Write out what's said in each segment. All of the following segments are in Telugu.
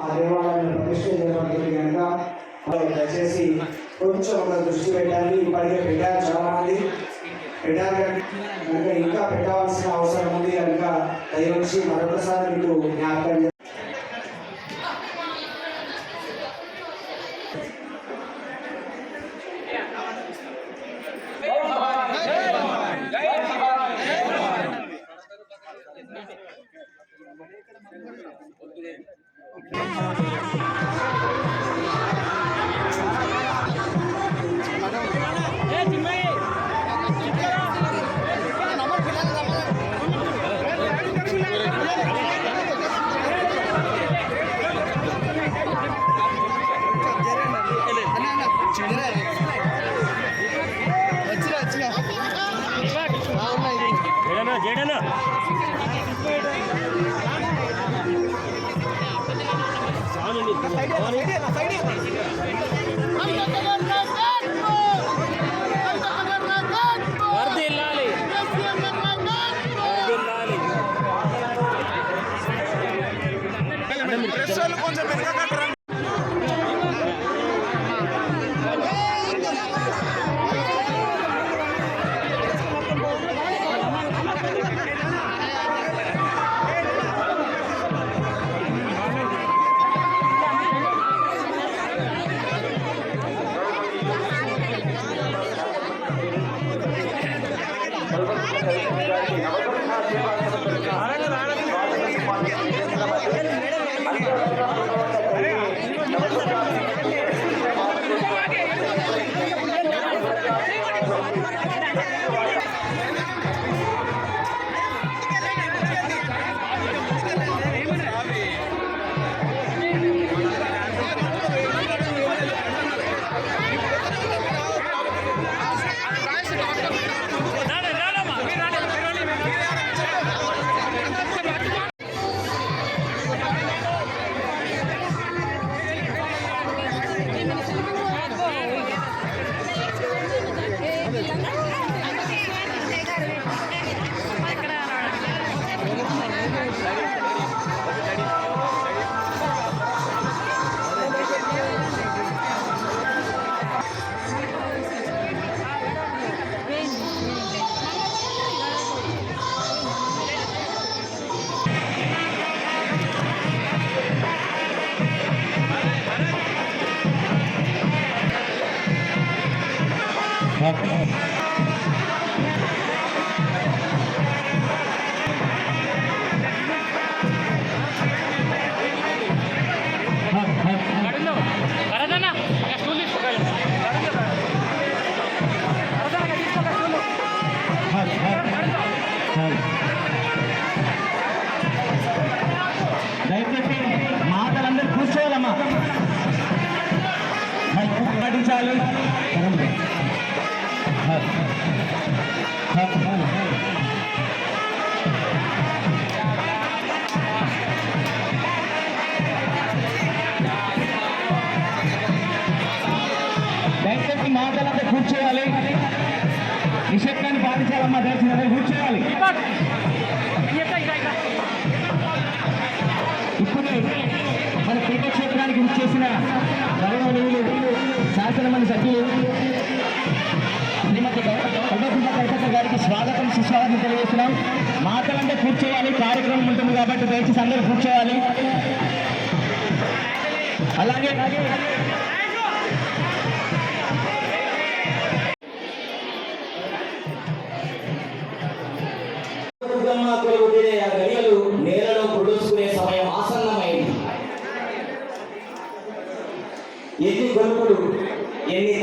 ఆ దేవాలయాన్ని ప్రతిష్ట చేయడానికి కనుక దయచేసి కొంచెం ఒక దృష్టి పెట్టాలి ఇప్పటికే పెట్టారు చాలా మంది పెట్టారు కనుక ఇంకా పెట్టాల్సిన అవసరం ఉంది కనుక దయచేసి మరొకసారి మీకు జ్ఞాపకం శాసనమండలి సభ్యులు శ్రీమతి గౌరవ గారికి స్వాగతం సుస్వాగతం తెలియజేస్తున్నాం. మాటలంటే కూర్చోవాలి కార్యక్రమం ఉంటుంది కాబట్టి దయచేసి అందరూ కూర్చోవాలి అలాగే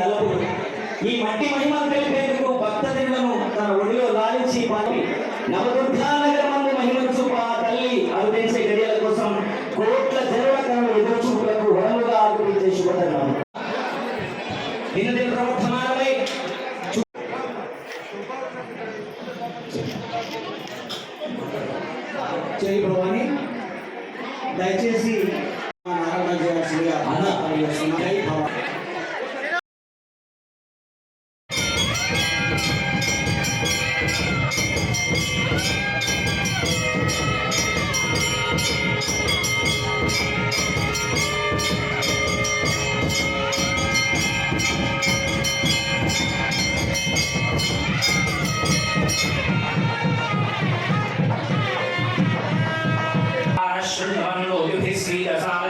ఎన్ని ఈ మట్టి మహిమను తెలిపేందుకు భక్త దిగులను తన ఒడిలో లాలించి పాలి నవదుర్గానగర్ Ashram Lord, you his feet as our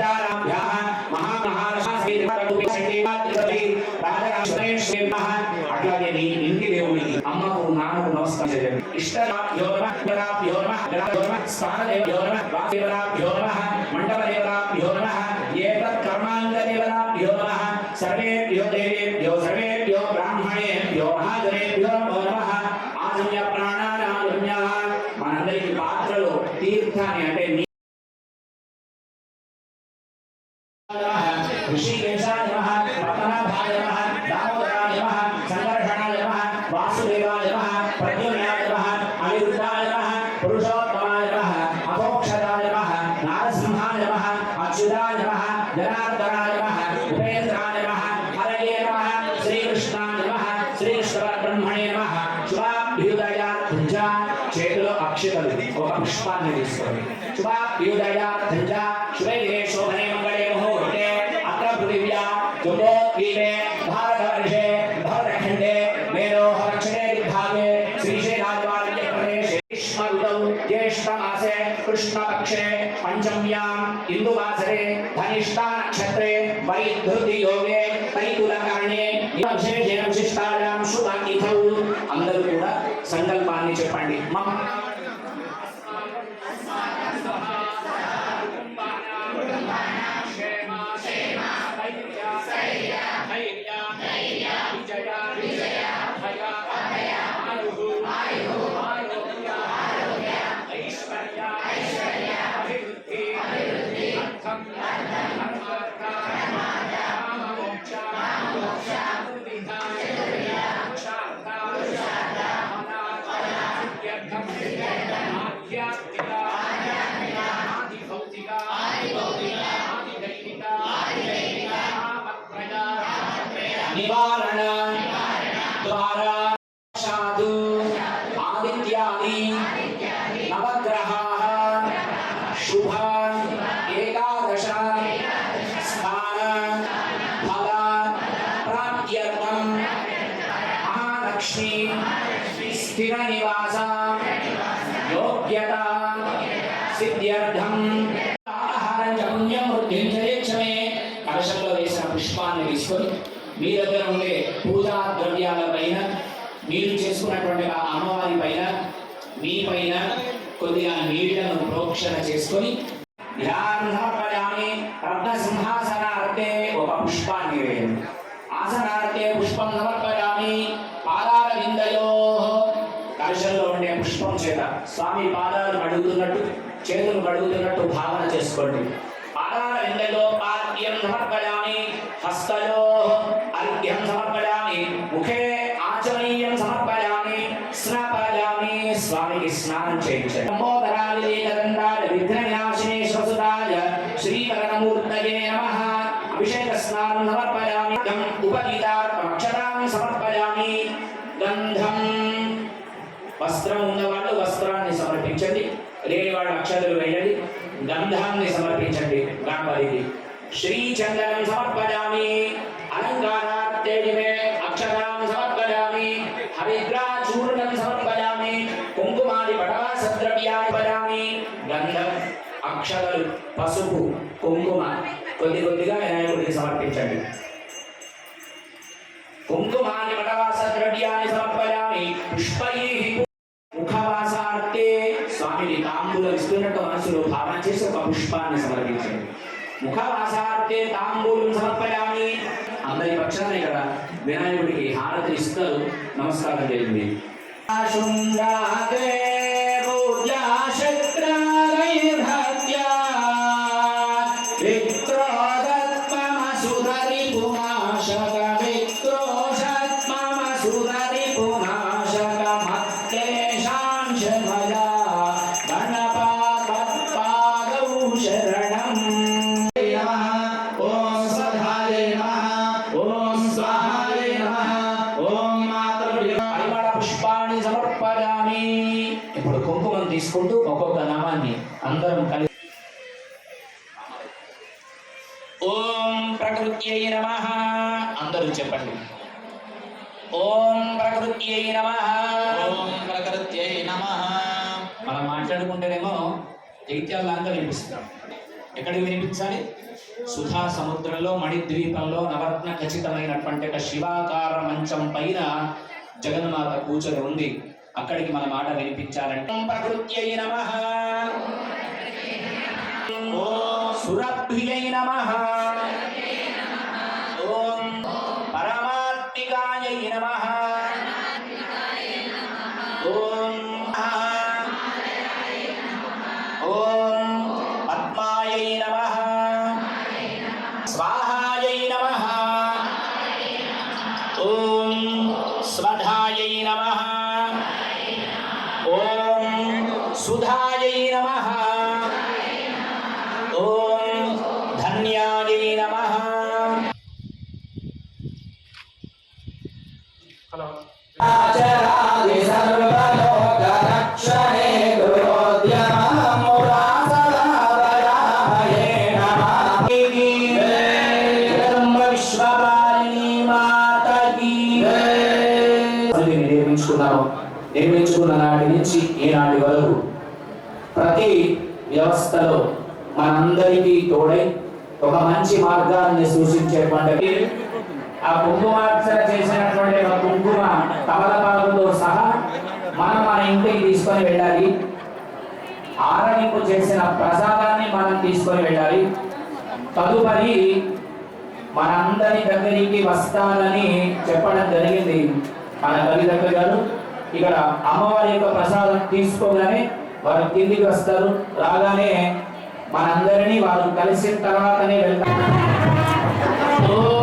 सीताराम्याः అట్లాగే ఇంటి దేవుడికి అమ్మకు నాన్నకు నమస్కారం ఇష్టరా యోమ యోమ యోమ యోమ స్థాన యోమ మండల యోమ యోమ ధంజా చేతిలో అక్షతలు ఒక పుష్పాన్ని తీసుకొని. శుభ యుదయ ధంజ శుభ శోభన நிவாரணா ప్రదక్షిణ చేసుకొని విహారంధపడాన్ని రత్న సింహాసనార్థే ఒక పుష్పాన్ని వేయండి. ఆసనార్థే పుష్పం సమర్పయామి పాదాల ఉండే పుష్పం చేత స్వామి పాదాలు అడుగుతున్నట్టు చేతులు భావన చేసుకోండి. పాదాల విందలో పాద్యం సమర్పయామి హస్తలో అర్ఘ్యం సమర్పయామి ముఖే ఆచమనీయం సమర్పయామి స్నాపయామి స్వామికి స్నానం చేయించండి. అక్షతలు వెళ్ళి గంధాన్ని సమర్పించండి గణపతికి శ్రీచందనం సమర్పయామి అలంకారాత్తేజిమే అక్షరాం సమర్పయామి హరిద్రాచూర్ణం సమర్పయామి కుంకుమాది పటవాసద్రవ్యాన్ని పదామి. గంధం అక్షతలు పసుపు కుంకుమ. కొద్ది కొద్దిగా వినాయకుడికి సమర్పించండి. ముఖవాసార్థే తాంబూలం సమర్పయామి. అందరి పక్షాన కదా వినాయకుడికి హారతి ఇస్తారు. నమస్కారం చేయండి. శృంగాదే తీసుకుంటూ ఒక్కొక్క నామాన్ని అందరం కలిసి ఓం ప్రకృత్యై నమః. అందరూ చెప్పండి. ఓం ప్రకృత్యై నమః. ఓం ప్రకృత్యై నమః. మనం మాట్లాడుకుంటేనేమో జైత్యాలంతా వినిపిస్తున్నాం ఎక్కడికి వినిపించాలి? సుధా సముద్రంలో మణిద్వీపంలో నవరత్న ఖచ్చితమైనటువంటి ఒక శివాకార మంచం పైన జగన్మాత కూర్చొని ఉంది. అక్కడికి మన మాట వినిపించాలంటే. ఓం ప్రకృత్యై నమః. ఓం సురభ్యై నమః. ఓం మార్గాన్ని ఆ కుంకుమార్చన చేసినటువంటి ఒక కుంకుమ తమలపాకుతో సహా మనం మన ఇంటికి తీసుకొని వెళ్ళాలి. ఆరగింపు చేసిన ప్రసాదాన్ని మనం తీసుకొని వెళ్ళాలి. తదుపరి మనందరి దగ్గరికి వస్తానని చెప్పడం జరిగింది మన దగ్గర గారు. ఇక్కడ అమ్మవారి యొక్క ప్రసాదం తీసుకోగానే వారు కిందికి వస్తారు. రాగానే మనందరినీ వారు కలిసిన తర్వాతనే వెళ్తారు. ఓం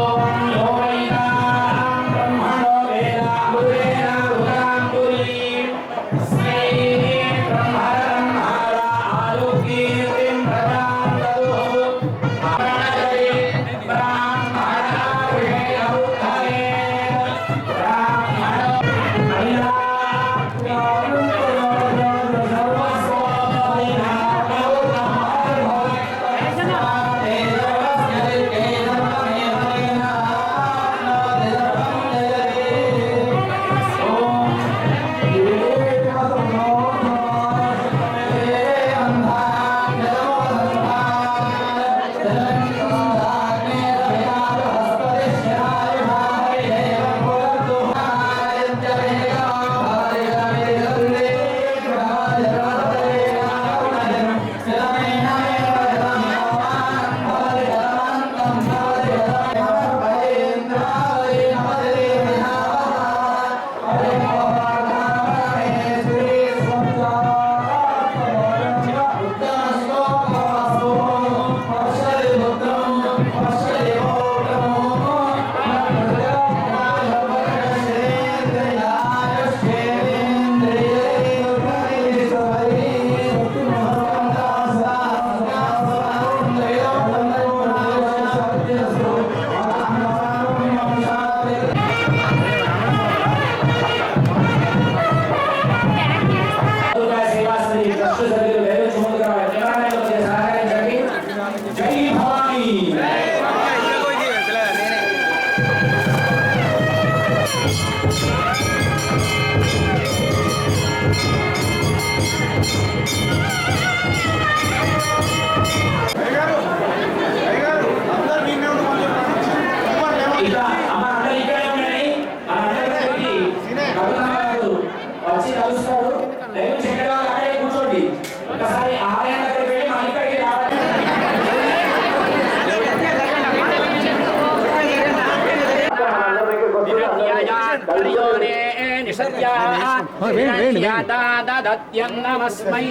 నమస్మై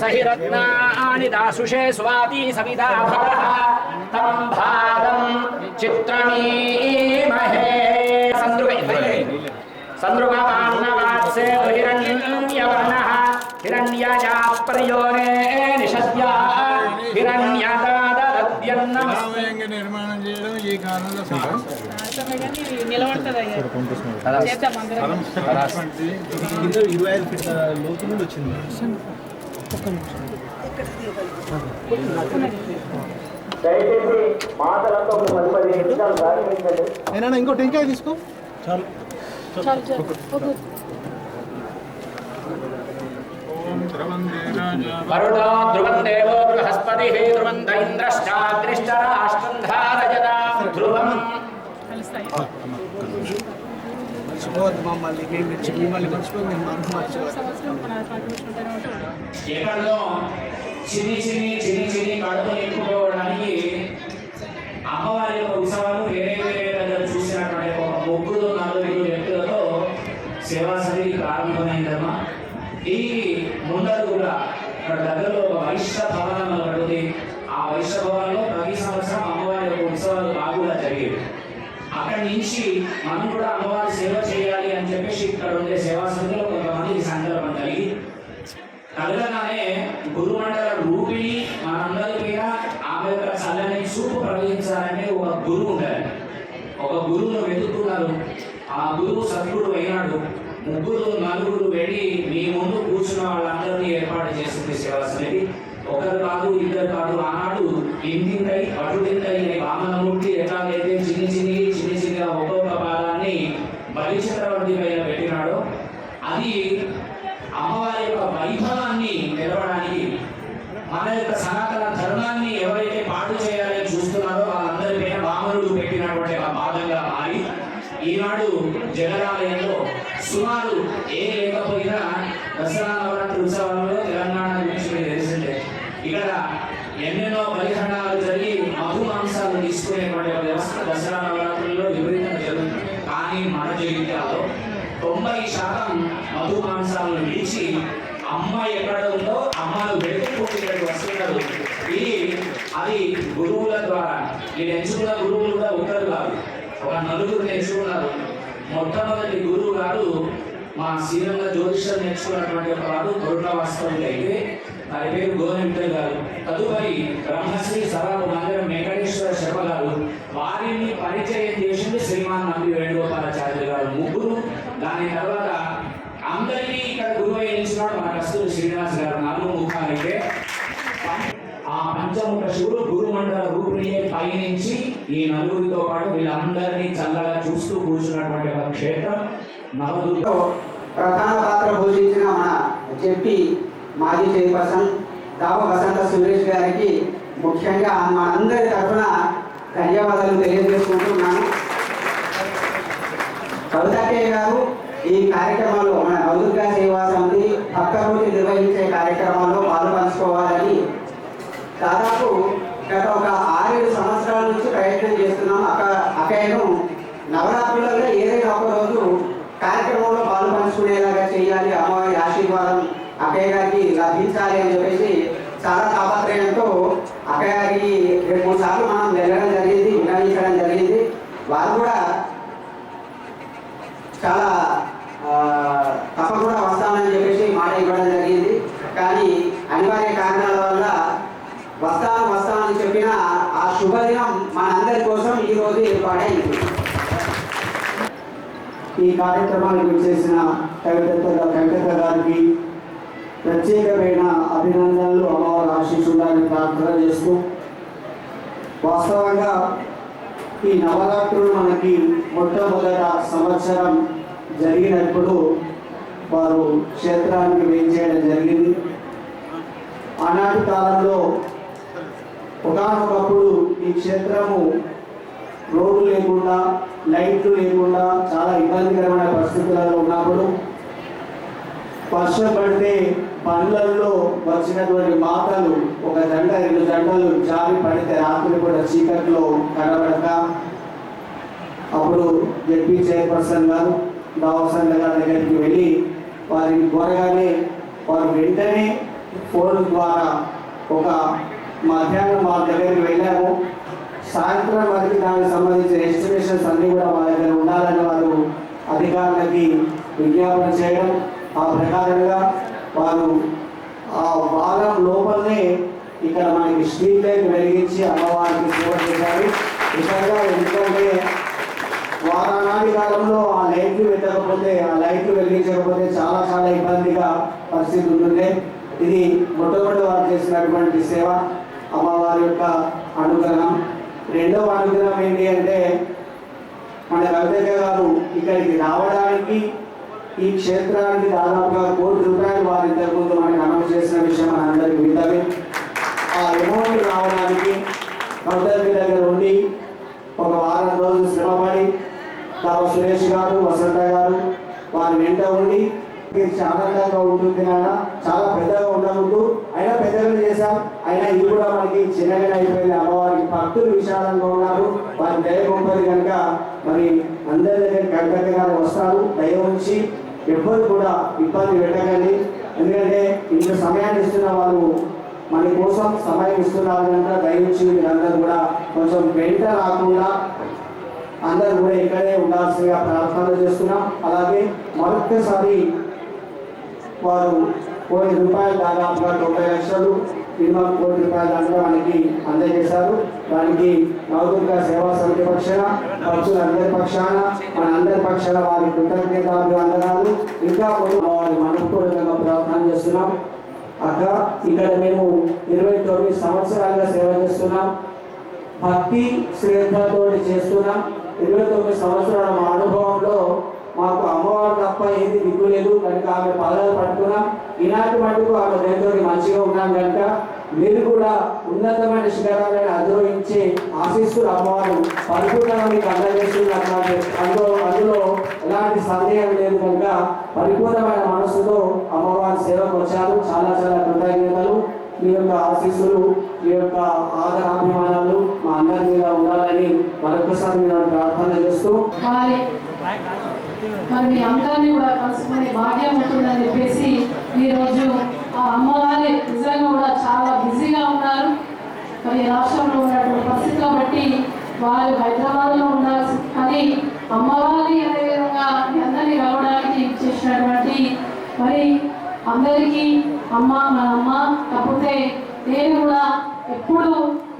సహి రత్నాని దాసుషే స్వాతి సవితా తం భారం చిత్రమీమహే సందృగే సందృగమాన్నవాత్సే హిరణ్యవర్ణ హిరణ్యజా ప్రయోనే నిషద్యా హిరణ్యదా నిర్మాణం చేయడం ఈ కాలంలో ఇరవై ఐదు లోతు నుండి వచ్చింది నేనైనా ఇంకో టెంకాయ తీసుకో చాలు వరుణో ధ్రువం దేవో బృహస్పతిः ధారయదా ధ్రువం మర్చిపోవద్దు మమ్మల్ని మేము మిర్చి మిమ్మల్ని మర్చిపోయి మేము మనసు మర్చిపోవద్దు. చిన్ని చిన్ని చిన్ని చిన్ని కడుపు నింపుకోవడానికి అమ్మవారి యొక్క ఉత్సవాలు వేరే వేరే దగ్గర చూసినటువంటి ఒక ముగ్గురు నలుగురు వ్యక్తులతో సేవా సమితి ప్రారంభమైందమ్మా. ఈ ముందరు కూడా ఇక్కడ దగ్గరలో ఒక వైశ్య భవనం ఒకటి ఆ వైశ్య భవనంలో ప్రతి సంవత్సరం అమ్మవారి యొక్క ఉత్సవాలు బాగుగా జరిగేవి. అక్కడి నుంచి మనం ఒక గురువును వెతుకుతున్నారు ఆ గురువు సద్గురు అయినాడు. ముగ్గురు నలుగురు వెళ్ళి మీ ముందు కూర్చున్న వాళ్ళందరినీ ఏర్పాటు చేసింది సేవా ఒకరు కాదు ఇద్దరు కాదు. ఆనాడు ఇంతింతై అటుదింతై అనే వామనమూర్తి ఎట్లాగైతే అది గురువుల ద్వారా. నేను ఎంచుకున్న గురువులు కూడా ఒకరు కాదు. ఒక నలుగురు నేర్చుకున్నారు. మొట్టమొదటి గురువు గారు మా శ్రీరంగ జ్యోతిషం నేర్చుకున్నటువంటి ఒక వారు కొరుణ వాస్తవులు అయితే. వారి పేరు గోవిందర్ గారు. తదుపరి బ్రహ్మశ్రీ సభకు మందిరం వెంకటేశ్వర శర్మ గారు. వారిని పరిచయం చేసింది శ్రీమాన్ నంబి వేణుగోపాలాచార్యులు గారు ముగ్గురు. దాని తర్వాత అందరినీ ఇక్కడ గురువు అయ్యించినాడు మన కస్తూరి శ్రీనివాస్ గారు. నాలుగు ముఖాలైతే ఆ పంచముఖ శివుడు గురుమండల రూపిణి పయనించి ఈ నలుగురితో పాటు వీళ్ళందరినీ చల్లగా చూస్తూ కూర్చున్నటువంటి ఒక క్షేత్రం. నవదుర్గ ప్రధాన పాత్ర పోషించిన మన చెప్పి మాజీ చైర్పర్సన్ దావ వసంత సురేష్ గారికి ముఖ్యంగా మనందరి తరఫున ధన్యవాదాలు తెలియజేసుకుంటున్నాను కవితాకే గారు ఈ కార్యక్రమంలో మన నవదుర్గా సేవా సమితి భక్తమూర్తి నిర్వహించే కార్యక్రమాల్లో పాలు పంచుకోవాలని దాదాపు నుంచి ప్రయత్నం చేస్తున్నాం. అక్క అక్కయ్యను నవరాత్రులలో ఏదైనా ఒక రోజు కార్యక్రమంలో పాలు పంచుకునేలాగా చేయాలి. అమ్మవారి ఆశీర్వాదం అక్కయ్య గారికి లభించాలి అని చెప్పేసి చాలా తాపత్రయంతో అక్కయ్య గారికి రెండు మూడు సార్లు మనం వెళ్ళడం జరిగింది విన్నవించడం జరిగింది వారు కూడా చాలా ఆ, తప్పకుండా వస్తామని చెప్పేసి మాట ఇవ్వడం జరిగింది కానీ అనివార్య కారణాల వల్ల వస్తాను వస్తానని చెప్పిన ఆ శుభదినం ఈరోజు ఈ రోజు ఏర్పాటైంది ఈ కార్యక్రమానికి విచ్చేసిన కవిత కవిత గారికి ప్రత్యేకమైన అభినందనలు అమ్మవారు ఆశిస్తుండాలని ప్రార్థన చేస్తూ వాస్తవంగా ఈ నవరాత్రులు మనకి మొట్టమొదట సంవత్సరం జరిగినప్పుడు వారు క్షేత్రానికి వేయించేయడం జరిగింది. ఆనాటి కాలంలో ఒకనొకప్పుడు ఈ క్షేత్రము రోడ్లు లేకుండా లైట్లు లేకుండా చాలా ఇబ్బందికరమైన పరిస్థితులలో ఉన్నప్పుడు వర్షం పడితే బండ్లల్లో వచ్చినటువంటి మాటలు ఒక జంట రెండు జంటలు జారి పడితే రాత్రి కూడా చీకట్లో కనబడక అప్పుడు జడ్పీ చైర్పర్సన్ గారు దావసన్ గారి దగ్గరికి వెళ్ళి వారిని కోరగానే వారు వెంటనే ఫోన్ ద్వారా ఒక మధ్యాహ్నం మా దగ్గరికి వెళ్ళాము. సాయంత్రం వరకు దానికి సంబంధించిన ఎస్టిమేషన్స్ అన్నీ కూడా మా దగ్గర ఉండాలని వారు అధికారులకి విజ్ఞాపన చేయడం ఆ ప్రకారంగా వారు ఆ వారం లోపలనే ఇక్కడ మనకి స్ట్రీట్ లైట్ వెలిగించి అమ్మవారికి సేవ చేశారు నిజంగా ఎందుకంటే వారానాటి కాలంలో ఆ లైట్లు పెట్టకపోతే ఆ లైట్లు వెలిగించకపోతే చాలా చాలా ఇబ్బందిగా పరిస్థితి ఉంటుంది ఇది మొట్టమొదటి వారు చేసినటువంటి సేవ అమ్మవారి యొక్క అనుగ్రహం. రెండవ అనుగ్రహం ఏంటి అంటే మన రవితేజ గారు ఇక్కడికి రావడానికి ఈ క్షేత్రానికి దాదాపుగా కోటి రూపాయలు వారి ఇంతకు మనకి అనౌన్స్ చేసిన విషయం మన అందరికీ వింటమే ఆ అమౌంట్ రావడానికి కౌంటర్కి దగ్గర ఉండి ఒక వారం రోజులు శ్రమపడి తాము సురేష్ గారు వసంత గారు వారి వెంట ఉండి చాలా ఉంటుంది నాన్న చాలా పెద్దగా ఉండకూడదు. అయినా పెద్దగా చేశాం అయినా ఇది కూడా మనకి చిన్నగా అయిపోయింది. అమ్మవారికి భక్తులు విశాలంగా ఉన్నారు. వారి దయ గొప్పది కనుక మరి అందరి దగ్గర కవిత వస్తారు. దయ ఉంచి ఎవ్వరు కూడా ఇబ్బంది పెట్టకండి. ఎందుకంటే ఇంత సమయాన్ని ఇస్తున్న వాళ్ళు మన కోసం సమయం ఇస్తున్నారు కనుక దయచేసి మీరందరూ కూడా కొంచెం వెంట రాకుండా అందరూ కూడా ఇక్కడే ఉండాల్సిందిగా ప్రార్థన చేస్తున్నాం. అలాగే మరొక్కసారి వారు కోటి రూపాయలు దాదాపుగా తొంభై లక్షలు మినిమం కోటి రూపాయలు దాంట్లో మనకి అందజేశారు. దానికి నవదుర్గ సేవా సమితి పక్షాన అందరి పక్షాన మన అందరి పక్షాన వారి కృతజ్ఞతాభివందనాలు ఇంకా కొన్ని వారి మనపూర్వకంగా ప్రార్థన చేస్తున్నాం. అక్క ఇక్కడ మేము ఇరవై తొమ్మిది సంవత్సరాలుగా సేవ చేస్తున్నాం. భక్తి శ్రద్ధతో చేస్తున్నాం. ఇరవై తొమ్మిది సంవత్సరాల మా అనుభవంలో మాకు అమ్మవారు తప్ప ఏది దిక్కు లేదు. కనుక ఆమె పాదాలు పట్టుకున్నాం ఈనాటి మటుకు ఆమె దగ్గర మంచిగా ఉన్నాం కనుక మీరు కూడా ఉన్నతమైన శిఖరాలను అధిరోహించి ఆశిస్తూ అమ్మవారు పరిపూర్ణంగా మీకు అందజేస్తున్నారు అందులో అందులో ఎలాంటి సందేహం లేదు కనుక పరిపూర్ణమైన మనసుతో అమ్మవారి సేవకు వచ్చారు. చాలా చాలా కృతజ్ఞతలు. మీ యొక్క ఆశీస్సులు మీ యొక్క ఆదరాభిమానాలు మా అందరి మీద ఉండాలని మరొకసారి మీరు ప్రార్థన చేస్తూ మరి మీ అందరినీ కూడా కలుసుకునే భాగ్యం ఉంటుందని చెప్పేసి ఈరోజు ఆ అమ్మవారి నిజంగా కూడా చాలా బిజీగా ఉన్నారు. మరి రాష్ట్రంలో ఉన్నటువంటి పరిస్థితుల బట్టి వారు హైదరాబాద్లో ఉండాల్సి కానీ అమ్మవారి అదేవిధంగా మీ అందరినీ రావడానికి చేసినటువంటి మరి అందరికీ అమ్మ మన అమ్మ కాకపోతే నేను కూడా ఎప్పుడు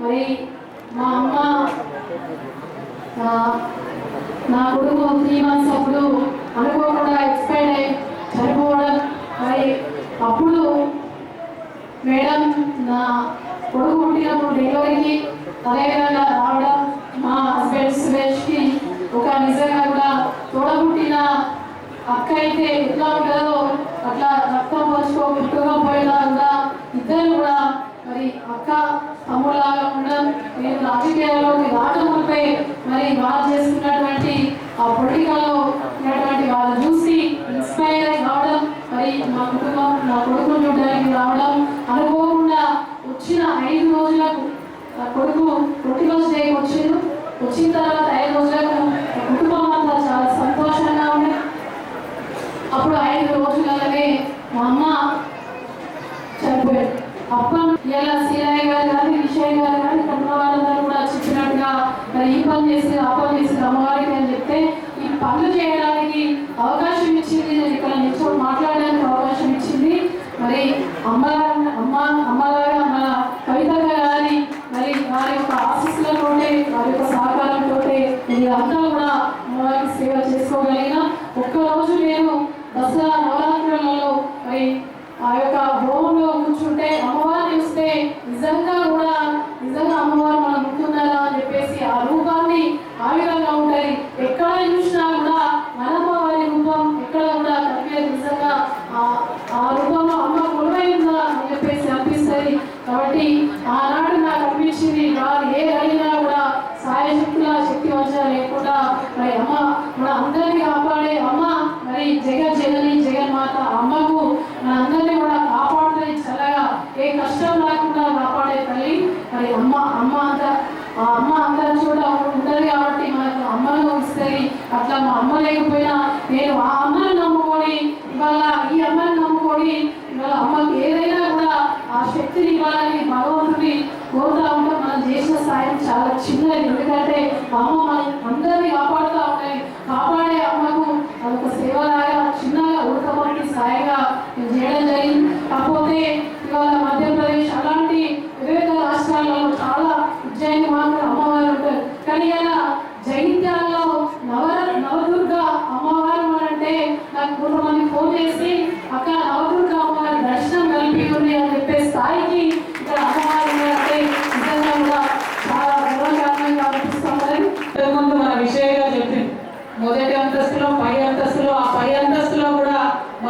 మరి మా అమ్మ నా కొడుకు త్రీ మంత్స్ అప్పుడు అనుకోకుండా ఎక్స్పైర్ అయి చనిపోవడం మరి అప్పుడు మేడం నా కొడుకు పుట్టినప్పుడు డెలివరీకి అదేవిధంగా రావడం మా హస్బెండ్ సురేష్కి ఒక నిజంగా కూడా తోడబుట్టిన అక్క అయితే ఎట్లా ఉంటుందో అట్లా రక్తం పోసుకో పుట్టుగా పోయినా కూడా ఇద్దరు కూడా మరి అక్క తమ్ముళ్ళలాగా ఉండడం నేను రాజకీయాల్లోకి రావడంపై మరి వాళ్ళు చేసుకున్నటువంటి ఆ పొలిటికల్లో ఉన్నటువంటి వాళ్ళు చూసి ఇన్స్పైర్ అయి రావడం మరి మా కుటుంబం నా కొడుకును చూడడానికి రావడం అనుకోకుండా వచ్చిన ఐదు రోజులకు నా కొడుకు పుట్టినరోజు డేకి వచ్చిండు వచ్చిన తర్వాత ఐదు రోజులకు నా కుటుంబం అంతా చాలా సంతోషంగా ఉంది అప్పుడు ఐదు రోజులనే మా అమ్మ చనిపోయాడు అప్పుడు ఇలా సీరయ్య గారు కానీ విషయ గారు కానీ ఇక్కడ ఉన్న వాళ్ళందరూ కూడా చెప్పినట్టుగా మరి ఈ పని చేసి ఆ పని చేసి అమ్మవారికి అని చెప్తే ఈ పనులు చేయడానికి అవకాశం ఇచ్చింది నేను ఇక్కడ నిల్చొని మాట్లాడడానికి అవకాశం ఇచ్చింది. మరి అమ్మ అమ్మ అమ్మగారు మన కవిత గారి మరి వారి యొక్క ఆశీస్సులతోటే వారి యొక్క సహకారంతో మీరంతా కూడా అమ్మవారికి సేవ చేసుకోగలిగిన ఒక్కరోజు నేను దసరా నవరాత్రులలో మరి ఆ యొక్క హోమంలో కూర్చుంటే అమ్మవారిని చూస్తే నిజంగా కూడా నిజంగా అమ్మవారు మనం ఉంటున్నారా అని చెప్పేసి ఆ రూపాన్ని ఆ విధంగా ఉంటుంది ఎక్కడ చూసినా కూడా మన అమ్మవారి రూపం ఎక్కడ కూడా కనిపించదు నిజంగా ఆ- ఆ రూపంలో అమ్మ కొలువై ఉందా అని చెప్పేసి అనిపిస్తుంది కాబట్టి ఆనాడు నాకు అనిపించింది వారు ఏ అడిగినా కూడా సాయశక్తుల శక్తి వంచ లేకుండా మరి అమ్మ మన అందరినీ కాపాడే అమ్మ మరి జగన్ జనని జగన్ మాత అమ్మకు మన అందరినీ కూడా కాపాడుతుంది చల్లగా ఏ కష్టం లేకుండా కాపాడే తల్లి మరి అమ్మ అమ్మ అంత ఆ అమ్మ అందరి చోట ఉంటుంది కాబట్టి మనకు అమ్మను ఇస్తుంది అట్లా మా అమ్మ లేకపోయినా నేను ఆ అమ్మను నమ్ముకొని ఇవాళ ఈ తోడి ఇవాళ అమ్మకి ఏదైనా కూడా ఆ శక్తిని ఇవ్వాలని భగవంతుడి కోరుతా ఉంటే మనం చేసిన సాయం చాలా చిన్నది ఎందుకంటే అమ్మ మన అందరినీ కాపాడుతూ ఉంటాయి కాపాడే అమ్మకు అదొక సేవలాగా చిన్నగా ఉడకబడి సాయంగా నేను చేయడం జరిగింది కాకపోతే ఇవాళ మధ్యప్రదేశ్ అలాంటి వివిధ రాష్ట్రాలలో చాలా ఉజ్జయిని మాత్రం అమ్మవారు ఉంటారు కానీ ఇలా జగిత్యాలలో నవ నవదుర్గ అమ్మవారు అని అంటే నాకు కొంతమంది ఫోన్ చేసి అక్క నవదుర్గ అమ్మవారి దర్శనం కలిపి ఉంది అని చెప్పే స్థాయికి ఇక్కడ అమ్మవారు ఉన్నారంటే నిజంగా కూడా చాలా గర్వకారణంగా అనిపిస్తున్నది ముందు మన విషయంగా చెప్పింది మొదటి అంతస్తులో పై అంతస్తులో ఆ పై అంతస్తులో కూడా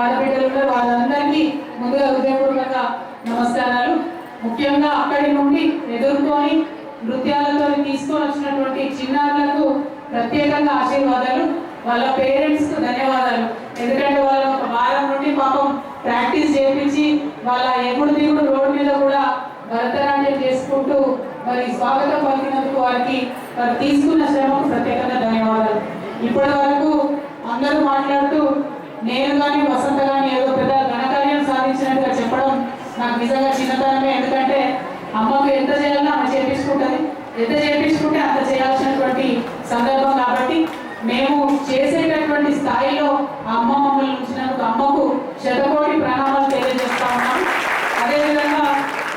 ఆడబిడ్డలు కూడా వాళ్ళందరికీ ముందుగా హృదయపూర్వక నమస్కారాలు. ముఖ్యంగా అక్కడి నుండి ఎదుర్కొని నృత్యాలతో తీసుకొని వచ్చినటువంటి చిన్నారులకు ప్రత్యేకంగా ఆశీర్వాదాలు వాళ్ళ పేరెంట్స్కు ధన్యవాదాలు. ఎందుకంటే వాళ్ళు ఒక వారం నుండి పాపం ప్రాక్టీస్ చేయించి వాళ్ళ ఎగుడు దిగుడు రోడ్డు మీద కూడా భరతనాట్యం చేసుకుంటూ మరి స్వాగతం పలికినందుకు వారికి వారు తీసుకున్న శ్రమకు ప్రత్యేకంగా ధన్యవాదాలు. ఇప్పటి వరకు అందరూ మాట్లాడుతూ నేను కానీ వసంత కానీ ఏదో పెద్ద ఘనకార్యం సాధించినట్టుగా చెప్పడం నాకు నిజంగా చిన్నతనమే. ఎందుకంటే అమ్మకు ఎంత చేయాలో ఆమె చేపించుకుంటుంది. ఎంత చేపించుకుంటే అంత చేయాల్సినటువంటి సందర్భం కాబట్టి మేము చేసేటటువంటి స్థాయిలో అమ్మ మమ్మల్ని ఉంచినందుకు అమ్మకు శతకోటి ప్రణామాలు తెలియజేస్తా ఉన్నాం. అదేవిధంగా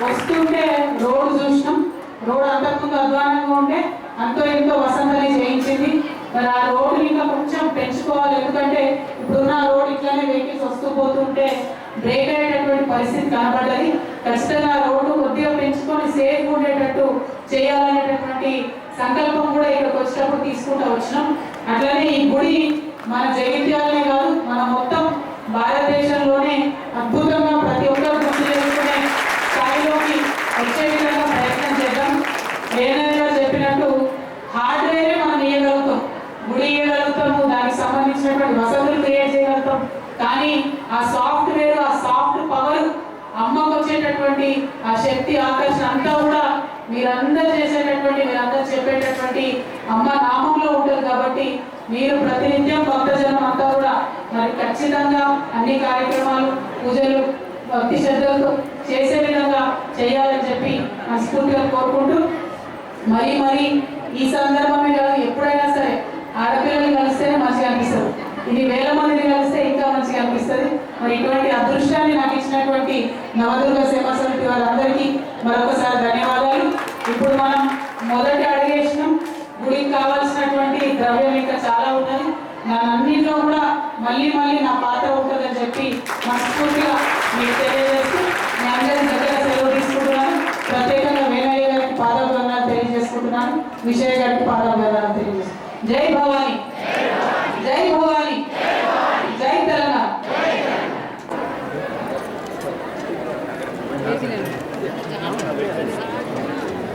వస్తుంటే రోడ్డు చూసినాం. రోడ్ అంతకుముందు అధ్వానంగా ఉంటే అంతో ఎంతో వసంతని చేయించింది. మరి ఆ రోడ్లు ఇంకా కొంచెం పెంచుకోవాలి. ఎందుకంటే ఇప్పుడున్న రోడ్ ఇట్లానే వెహికల్స్ వస్తూ పోతుంటే బ్రేక్ అయ్యేటటువంటి పరిస్థితి కనబడ్డది ఖచ్చితంగా ఆ రోడ్డు కొద్దిగా పెంచుకొని సేఫ్ ఉండేటట్టు చేయాలనేటటువంటి సంకల్పం కూడా ఇక్కడికి వచ్చినప్పుడు తీసుకుంటూ వచ్చినాం. అట్లనే ఈ గుడి మన జగిత్యాలనే కాదు మన మొత్తం భారతదేశంలోనే అద్భుతంగా ప్రతి ఒక్కరు గుర్తు చేసుకునే స్థాయిలోకి వచ్చే విధంగా ప్రయత్నం చేద్దాం. ఏదైనా గారు చెప్పినట్టు హార్డ్వేరే మనం ఇవ్వగలుగుతాం గుడి ఇవ్వగలుగుతాము దానికి వసతులు క్రియేట్ చేయగలుగుతాం కానీ ఆ సాఫ్ట్వేర్ ఆ సాఫ్ట్ పవర్ అమ్మకు వచ్చేటటువంటి ఆ శక్తి ఆకర్షణ అంతా కూడా మీరందరూ చేసేటటువంటి మీరందరూ చెప్పేటటువంటి అమ్మ నామంలో ఉంటుంది కాబట్టి మీరు ప్రతినిత్యం భక్తజనం అంతా కూడా మరి ఖచ్చితంగా అన్ని కార్యక్రమాలు పూజలు భక్తి శ్రద్ధలతో చేసే విధంగా చేయాలని చెప్పి మనస్ఫూర్తిగా కోరుకుంటూ మరి మరి ఈ సందర్భమే కాదు ఎప్పుడైనా సరే ఆడపిల్లల్ని కలిస్తేనే మంచిగా అనిపిస్తుంది. ఇది వేల మందిని కలిస్తే ఇంకా మంచిగా అనిపిస్తుంది. మరి ఇటువంటి అదృష్టాన్ని నాకు ఇచ్చినటువంటి నవదుర్గ సేవా సమితి వారందరికీ మరొకసారి ధన్యవాదాలు. ఇప్పుడు మనం మొదటి అడిగేసినాం గుడికి కావాల్సినటువంటి ద్రవ్యం ఇంకా చాలా ఉన్నది. నా అన్నింటిలో కూడా మళ్ళీ మళ్ళీ నా పాత్ర ఉంటుందని చెప్పి మనస్ఫూర్తిగా మీకు తెలియజేస్తూ మీ అందరి దగ్గర సెలవు తీసుకుంటున్నాను. ప్రత్యేకంగా వేలయ్య గారికి పాదాభివందనాలు తెలియజేసుకుంటున్నాను. విజయ్ గారికి పాదాభివందనాలు తెలియజేస్తున్నాను. జై భవానీ